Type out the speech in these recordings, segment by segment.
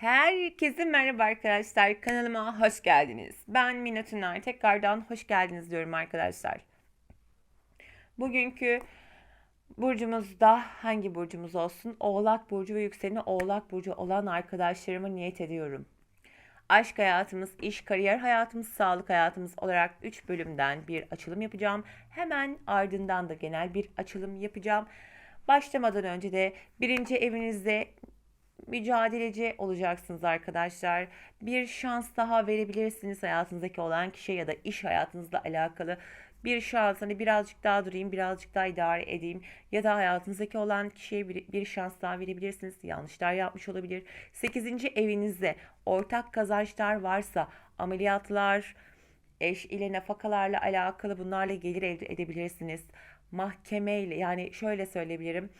Herkese merhaba arkadaşlar. Kanalıma hoş geldiniz. Ben Mina Tüner. Tekrardan hoş geldiniz diyorum arkadaşlar. Bugünkü burcumuzda hangi burcumuz olsun? Oğlak burcu ve yükseleni Oğlak burcu olan arkadaşlarıma niyet ediyorum. Aşk hayatımız, iş, kariyer hayatımız, sağlık hayatımız olarak 3 bölümden bir açılım yapacağım. Hemen ardından da genel bir açılım yapacağım. Başlamadan önce de birinci evinizde mücadeleci olacaksınız arkadaşlar. Bir şans daha verebilirsiniz hayatınızdaki olan kişiye ya da iş hayatınızla alakalı bir şans hani birazcık daha durayım birazcık daha idare edeyim ya da hayatınızdaki olan kişiye bir, bir şans daha verebilirsiniz yanlışlar yapmış olabilir 8. evinizde ortak kazançlar varsa ameliyatlar eş ile nafakalarla alakalı bunlarla gelir elde edebilirsiniz mahkemeyle yani şöyle söyleyebilirim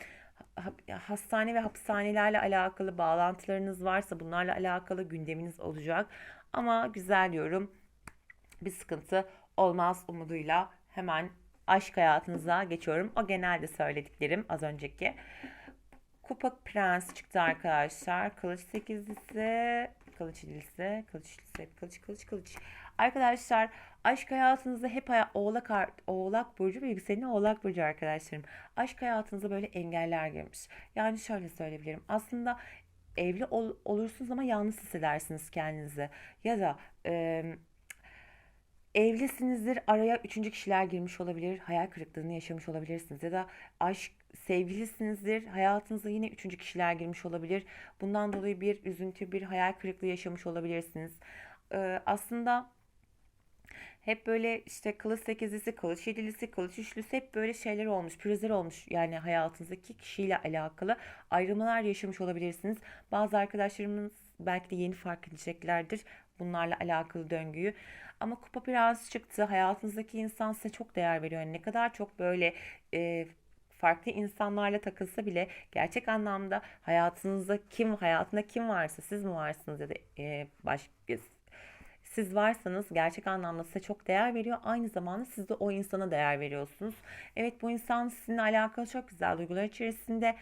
hastane ve hapishanelerle alakalı bağlantılarınız varsa bunlarla alakalı gündeminiz olacak. Ama güzel diyorum. Bir sıkıntı olmaz umuduyla hemen aşk hayatınıza geçiyorum. O genelde söylediklerim az önceki. Kupa Prens çıktı arkadaşlar. Kılıç sekizlisi, kılıç ilisi, kılıç ilisi, kılıç kılıç kılıç. Arkadaşlar aşk hayatınızda hep oğlak oğlak burcu ve yükseleni oğlak burcu arkadaşlarım. Aşk hayatınıza böyle engeller girmiş. Yani şöyle söyleyebilirim. Aslında evli ol, olursunuz ama yalnız hissedersiniz kendinizi. Ya da e, evlisinizdir araya üçüncü kişiler girmiş olabilir. Hayal kırıklığını yaşamış olabilirsiniz. Ya da aşk sevgilisinizdir. Hayatınıza yine üçüncü kişiler girmiş olabilir. Bundan dolayı bir üzüntü, bir hayal kırıklığı yaşamış olabilirsiniz. Ee, aslında hep böyle işte kılıç sekizlisi, kılıç yedilisi, kılıç üçlüsü hep böyle şeyler olmuş, pürüzler olmuş. Yani hayatınızdaki kişiyle alakalı ayrımlar yaşamış olabilirsiniz. Bazı arkadaşlarımız belki de yeni fark edeceklerdir bunlarla alakalı döngüyü. Ama kupa biraz çıktı. Hayatınızdaki insan size çok değer veriyor. Yani ne kadar çok böyle e, farklı insanlarla takılsa bile gerçek anlamda hayatınızda kim hayatında kim varsa siz mi varsınız ya da e, başka siz varsanız gerçek anlamda size çok değer veriyor. Aynı zamanda siz de o insana değer veriyorsunuz. Evet bu insan sizinle alakalı çok güzel duygular içerisinde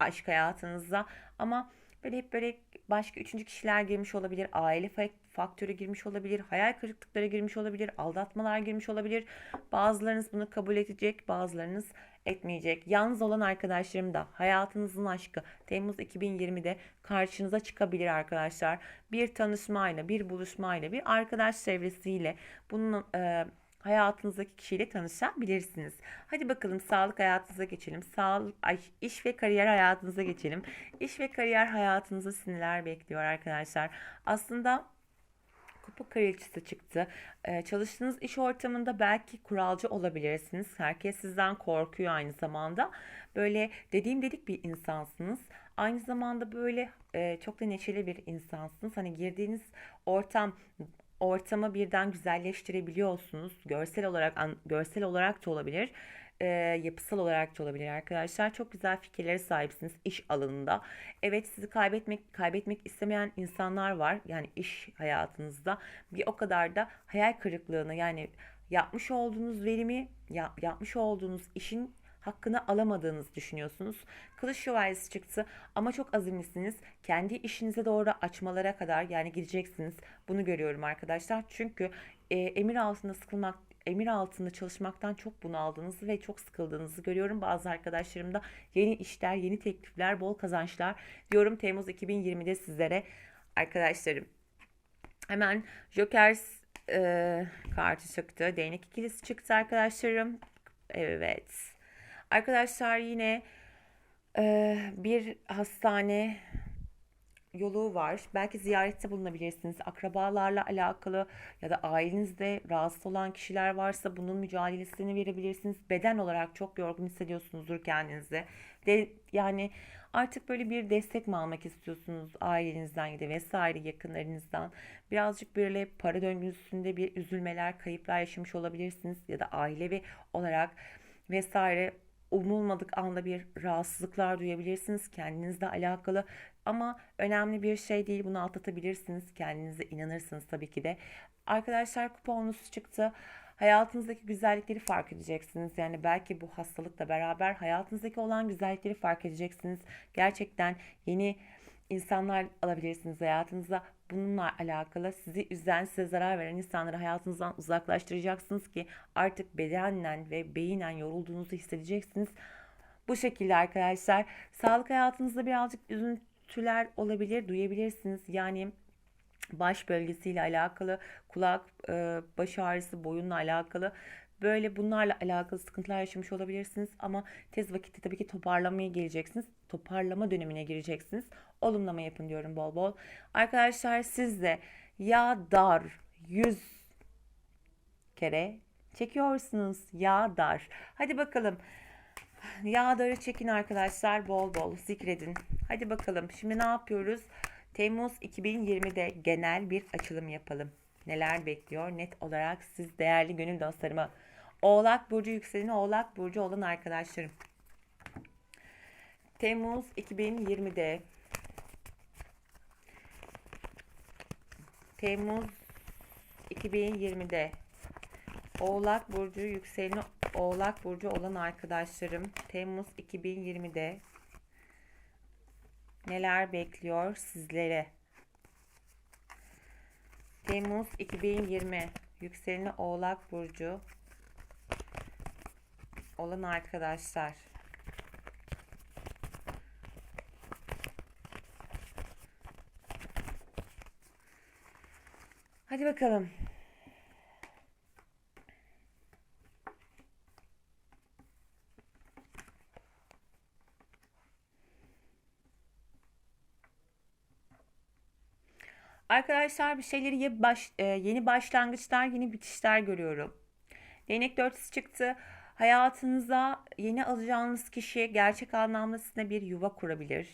aşk hayatınızda ama böyle hep böyle başka üçüncü kişiler girmiş olabilir. Aile faktörü girmiş olabilir. Hayal kırıklıkları girmiş olabilir. Aldatmalar girmiş olabilir. Bazılarınız bunu kabul edecek. Bazılarınız etmeyecek. Yalnız olan arkadaşlarım da hayatınızın aşkı Temmuz 2020'de karşınıza çıkabilir arkadaşlar. Bir tanışmayla, bir buluşmayla, bir arkadaş çevresiyle bunun e, hayatınızdaki kişiyle tanışabilirsiniz. Hadi bakalım sağlık hayatınıza geçelim. Sağlık, ay, iş ve kariyer hayatınıza geçelim. İş ve kariyer hayatınızda sinirler bekliyor arkadaşlar. Aslında kupa kraliçesi çıktı. Ee, çalıştığınız iş ortamında belki kuralcı olabilirsiniz. Herkes sizden korkuyor aynı zamanda. Böyle dediğim dedik bir insansınız. Aynı zamanda böyle e, çok da neşeli bir insansınız. Hani girdiğiniz ortam ortamı birden güzelleştirebiliyorsunuz. Görsel olarak görsel olarak da olabilir e, yapısal olarak da olabilir arkadaşlar. Çok güzel fikirlere sahipsiniz iş alanında. Evet sizi kaybetmek kaybetmek istemeyen insanlar var. Yani iş hayatınızda bir o kadar da hayal kırıklığını yani yapmış olduğunuz verimi, ya, yapmış olduğunuz işin hakkını alamadığınızı düşünüyorsunuz. Kılıç şövalyesi çıktı ama çok azimlisiniz. Kendi işinize doğru açmalara kadar yani gideceksiniz. Bunu görüyorum arkadaşlar. Çünkü e, emir altında sıkılmak emir altında çalışmaktan çok bunaldığınızı ve çok sıkıldığınızı görüyorum. Bazı arkadaşlarımda yeni işler, yeni teklifler, bol kazançlar diyorum Temmuz 2020'de sizlere arkadaşlarım. Hemen Joker e, kartı çıktı. Değnek ikilisi çıktı arkadaşlarım. Evet. Arkadaşlar yine e, bir hastane yolu var. Belki ziyarette bulunabilirsiniz. Akrabalarla alakalı ya da ailenizde rahatsız olan kişiler varsa bunun mücadelesini verebilirsiniz. Beden olarak çok yorgun hissediyorsunuzdur kendinizi. De, yani artık böyle bir destek mi almak istiyorsunuz ailenizden ya da vesaire yakınlarınızdan? Birazcık böyle para döngüsünde bir üzülmeler, kayıplar yaşamış olabilirsiniz ya da ailevi olarak vesaire umulmadık anda bir rahatsızlıklar duyabilirsiniz kendinizle alakalı. Ama önemli bir şey değil bunu atlatabilirsiniz kendinize inanırsınız tabii ki de. Arkadaşlar kuponunuz çıktı. Hayatınızdaki güzellikleri fark edeceksiniz. Yani belki bu hastalıkla beraber hayatınızdaki olan güzellikleri fark edeceksiniz. Gerçekten yeni insanlar alabilirsiniz hayatınıza. Bununla alakalı sizi üzen, size zarar veren insanları hayatınızdan uzaklaştıracaksınız ki artık bedenen ve beyinen yorulduğunuzu hissedeceksiniz. Bu şekilde arkadaşlar. Sağlık hayatınızda birazcık üzüntüler olabilir, duyabilirsiniz. Yani baş bölgesiyle alakalı, kulak, e, baş ağrısı, boyunla alakalı böyle bunlarla alakalı sıkıntılar yaşamış olabilirsiniz ama tez vakitte tabii ki toparlamaya geleceksiniz. Toparlama dönemine gireceksiniz. Olumlama yapın diyorum bol bol. Arkadaşlar siz de ya dar 100 kere çekiyorsunuz. Ya dar. Hadi bakalım. Yağdarı çekin arkadaşlar bol bol zikredin. Hadi bakalım şimdi ne yapıyoruz? Temmuz 2020'de genel bir açılım yapalım. Neler bekliyor net olarak siz değerli gönül dostlarıma. Oğlak Burcu yükseleni Oğlak Burcu olan arkadaşlarım. Temmuz 2020'de Temmuz 2020'de Oğlak Burcu yükseleni Oğlak Burcu olan arkadaşlarım. Temmuz 2020'de neler bekliyor sizlere? Temmuz 2020 yükseleni Oğlak Burcu olan arkadaşlar. Hadi bakalım. Arkadaşlar bir şeyleri ya baş, e, yeni başlangıçlar, yeni bitişler görüyorum. Değnek dörtlüsü çıktı. Hayatınıza yeni alacağınız kişi gerçek anlamda sizinle bir yuva kurabilir.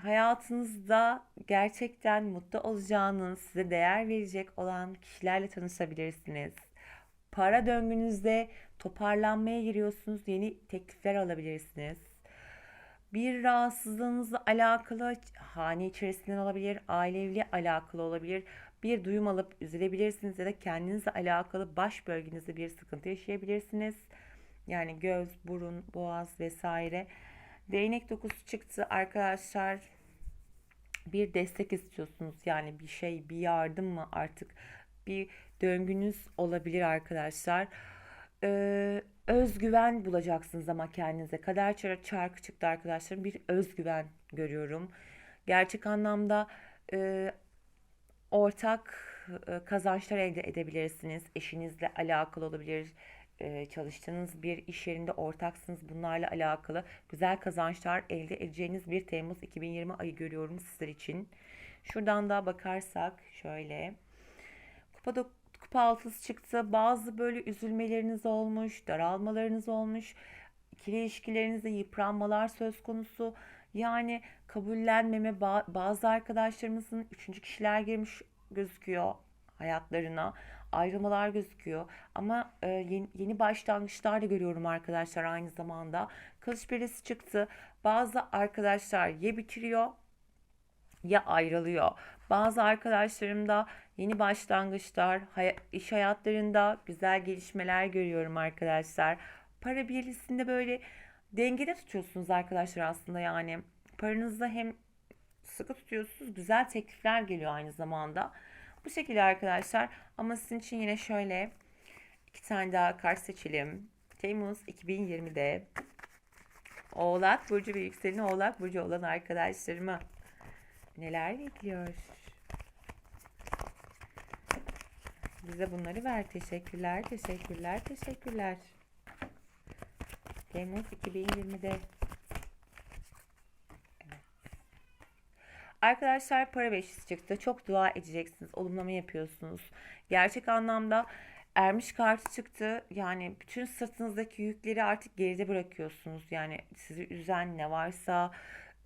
Hayatınızda gerçekten mutlu olacağınız, size değer verecek olan kişilerle tanışabilirsiniz. Para döngünüzde toparlanmaya giriyorsunuz, yeni teklifler alabilirsiniz bir rahatsızlığınızla alakalı hane içerisinden olabilir, aileyle alakalı olabilir. Bir duyum alıp üzülebilirsiniz ya da kendinizle alakalı baş bölgenizde bir sıkıntı yaşayabilirsiniz. Yani göz, burun, boğaz vesaire. Değnek dokusu çıktı arkadaşlar. Bir destek istiyorsunuz yani bir şey, bir yardım mı artık bir döngünüz olabilir arkadaşlar. Ee, özgüven bulacaksınız ama kendinize. Kader çarkı çıktı arkadaşlarım. Bir özgüven görüyorum. Gerçek anlamda e, ortak e, kazançlar elde edebilirsiniz. Eşinizle alakalı olabilir. E, çalıştığınız bir iş yerinde ortaksınız. Bunlarla alakalı güzel kazançlar elde edeceğiniz bir Temmuz 2020 ayı görüyorum sizler için. Şuradan da bakarsak şöyle. Kupa kupa altısı çıktı. Bazı böyle üzülmeleriniz olmuş, daralmalarınız olmuş. İkili ilişkilerinizde yıpranmalar söz konusu. Yani kabullenmeme bazı arkadaşlarımızın üçüncü kişiler girmiş gözüküyor hayatlarına. Ayrılmalar gözüküyor. Ama e, yeni, yeni başlangıçlar da görüyorum arkadaşlar aynı zamanda. Kılıç birisi çıktı. Bazı arkadaşlar ya bitiriyor ya ayrılıyor. Bazı arkadaşlarım da yeni başlangıçlar, iş hayatlarında güzel gelişmeler görüyorum arkadaşlar. Para birlisinde böyle dengede tutuyorsunuz arkadaşlar aslında yani. Paranızda hem sıkı tutuyorsunuz, güzel teklifler geliyor aynı zamanda. Bu şekilde arkadaşlar ama sizin için yine şöyle iki tane daha kart seçelim. Temmuz 2020'de Oğlak Burcu ve yükseleni Oğlak Burcu olan arkadaşlarıma neler bekliyor? Bize bunları ver. Teşekkürler, teşekkürler, teşekkürler. Temmuz 2020'de. Evet. Arkadaşlar para beşisi çıktı. Çok dua edeceksiniz. Olumlama yapıyorsunuz. Gerçek anlamda ermiş kartı çıktı. Yani bütün sırtınızdaki yükleri artık geride bırakıyorsunuz. Yani sizi üzen ne varsa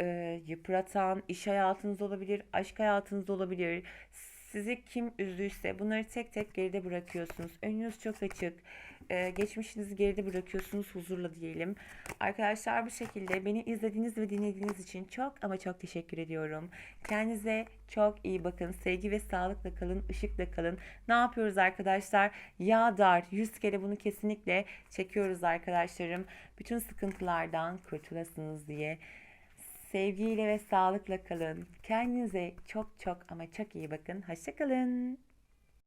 e, yıpratan iş hayatınız olabilir, aşk hayatınız olabilir sizi kim üzdüyse bunları tek tek geride bırakıyorsunuz. Önünüz çok açık. Ee, geçmişinizi geride bırakıyorsunuz huzurla diyelim. Arkadaşlar bu şekilde beni izlediğiniz ve dinlediğiniz için çok ama çok teşekkür ediyorum. Kendinize çok iyi bakın. Sevgi ve sağlıkla kalın, ışıkla kalın. Ne yapıyoruz arkadaşlar? Yağ dar. Yüz kere bunu kesinlikle çekiyoruz arkadaşlarım. Bütün sıkıntılardan kurtulasınız diye. Sevgiyle ve sağlıkla kalın. Kendinize çok çok ama çok iyi bakın. Hoşçakalın.